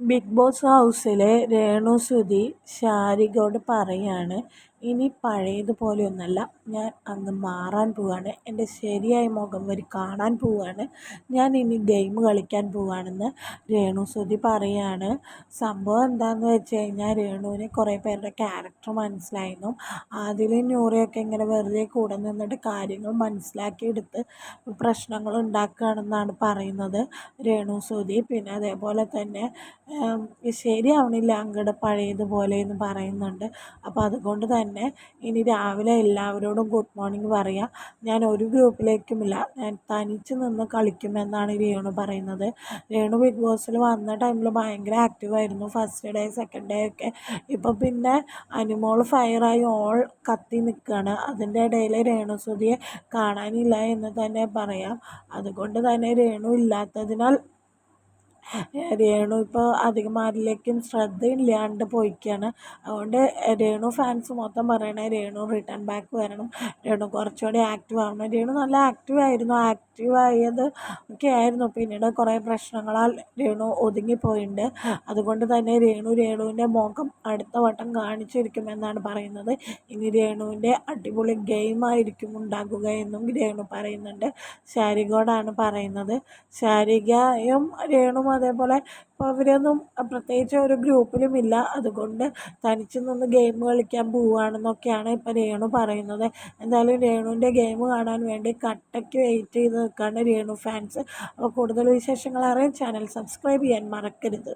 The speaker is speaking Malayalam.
ബിഗ് ബോസ് ഹൗസിലെ രേണു സുധി ശാരികയോട് പറയാണ് ഇനി പഴയതുപോലെയൊന്നുമല്ല ഞാൻ അങ്ങ് മാറാൻ പോവുകയാണ് എന്റെ ശരിയായ മുഖം വരി കാണാൻ പോവുകയാണ് ഞാൻ ഇനി ഗെയിം കളിക്കാൻ പോവുകയാണെന്ന് രേണു സുധി പറയാണ്. സംഭവം എന്താണെന്ന് വെച്ച് കഴിഞ്ഞാൽ രേണുവിന് കുറേ പേരുടെ ക്യാരക്ടർ മനസ്സിലായിരുന്നു. അതിൽ ന്യൂറിയൊക്കെ ഇങ്ങനെ വെറുതെ കൂടെ നിന്നിട്ട് കാര്യങ്ങൾ മനസ്സിലാക്കിയെടുത്ത് പ്രശ്നങ്ങൾ ഉണ്ടാക്കുകയാണെന്നാണ് പറയുന്നത് രേണു സുധി പിന്നെ അതേപോലെ തന്നെ ശരിയാവണില്ല അങ്ങോട്ട് പഴയതുപോലെ എന്ന് പറയുന്നുണ്ട്. അപ്പോൾ അതുകൊണ്ട് തന്നെ ഇനി രാവിലെ എല്ലാവരോടും ഗുഡ് മോർണിംഗ് പറയുക ഞാൻ ഒരു ഗ്രൂപ്പിലേക്കുമില്ല. ഞാൻ തനിച്ച് നിന്ന് കളിക്കുമെന്നാണ് രേണു പറയുന്നത്. രേണു ബിഗ് ബോസിൽ വന്ന ടൈമിൽ ഭയങ്കര ആക്റ്റീവായിരുന്നു ഫസ്റ്റ് ഡേ സെക്കൻഡ് ഡേ ഒക്കെ. ഇപ്പോൾ പിന്നെ അനുമോൾ ഫയറായി ഓൾ കത്തി നിൽക്കുകയാണ് അതിന്റെ ഇടയിൽ രേണുസുതിയെ കാണാനില്ല എന്ന് തന്നെ പറയാം. അതുകൊണ്ട് തന്നെ രേണു ഇല്ലാത്തതിനാൽ രേണു ഇപ്പോൾ അധികം ആരിലേക്കും ശ്രദ്ധയില്ലാണ്ട് പോയിക്കാണ്. അതുകൊണ്ട് രേണു ഫാൻസ് മൊത്തം പറയണേ രേണു റിട്ടേൺ ബാക്ക് വരണം. രേണു കുറച്ചുകൂടി ആക്റ്റീവ് ആവണം. രേണു നല്ല ആക്റ്റീവ് ആയിരുന്നു. ആക്റ്റീവ് ആയത് ഒക്കെ ആയിരുന്നു. പിന്നീട് കുറേ പ്രശ്നങ്ങളാൽ രേണു ഒതുങ്ങിപ്പോയിട്ടുണ്ട് അതുകൊണ്ട് തന്നെ രേണു രേണുവിന്റെ മുഖം അടുത്ത വട്ടം കാണിച്ചിരിക്കുമെന്നാണ് പറയുന്നത്. ഇനി രേണുവിന്റെ അടിപൊളി ഗെയിമായിരിക്കും ഉണ്ടാകുക എന്നും രേണു പറയുന്നുണ്ട്. ശാരികയോടാണ് പറയുന്നത്. ശാരികയും രേണുവും അതേപോലെ ഇപ്പോൾ അവരൊന്നും പ്രത്യേകിച്ച് ഒരു ഗ്രൂപ്പിലും ഇല്ല. അതുകൊണ്ട് തനിച്ച് നിന്ന് ഗെയിം കളിക്കാൻ പോവുകയാണെന്നൊക്കെയാണ് ഇപ്പോൾ രേണു പറയുന്നത്. എന്തായാലും രേണുവിന്റെ ഗെയിം കാണാൻ വേണ്ടി കട്ടയ്ക്ക് വെയിറ്റ് ചെയ്ത് നിൽക്കുകയാണ് രേണു ഫാൻസ് അപ്പോൾ കൂടുതൽ വിശേഷങ്ങൾ അറിയാൻ ചാനൽ സബ്സ്ക്രൈബ് ചെയ്യാൻ മറക്കരുത്.